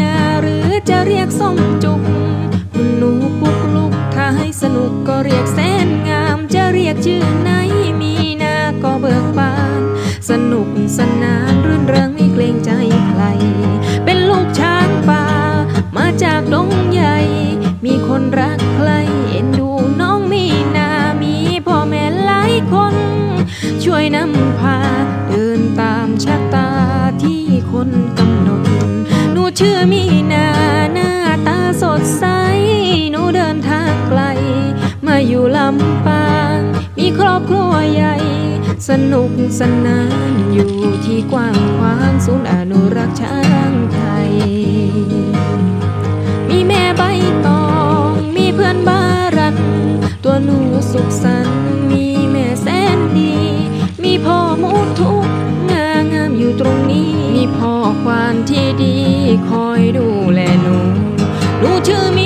นาหรือจะเรียกส้มจุกคุณหนูปุกลุกถ้าให้สนุกก็เรียกแสนงามจะเรียกชื่อไหนมีนาก็เบิกบาน สนุกสนานรื่นเริงไม่เกรงใจใคร เป็นลูกช้างป่า มาจากดงใหญ่ มีคนรักใครเอ็นดูน้องมีนามีพ่อแม่หลายคน ช่วยนำพา ชื่อมีนาหน้าตาสดใส หนูเดินทางไกล มาอยู่ลำปาง มีครอบครัวใหญ่ สนุกสนานอยู่ที่กว้างขวางศูนย์อนุรักษ์ช้างไทย มีแม่ใบตอง มีเพื่อนบ้ารัน ตัวหนูสุขสันต์มีแม่แสนดี มีพ่อมูทุกงางามอยู่ตรงนี้ มีพ่อควานที่ดี คอยดูแลหนู หนูชื่อมี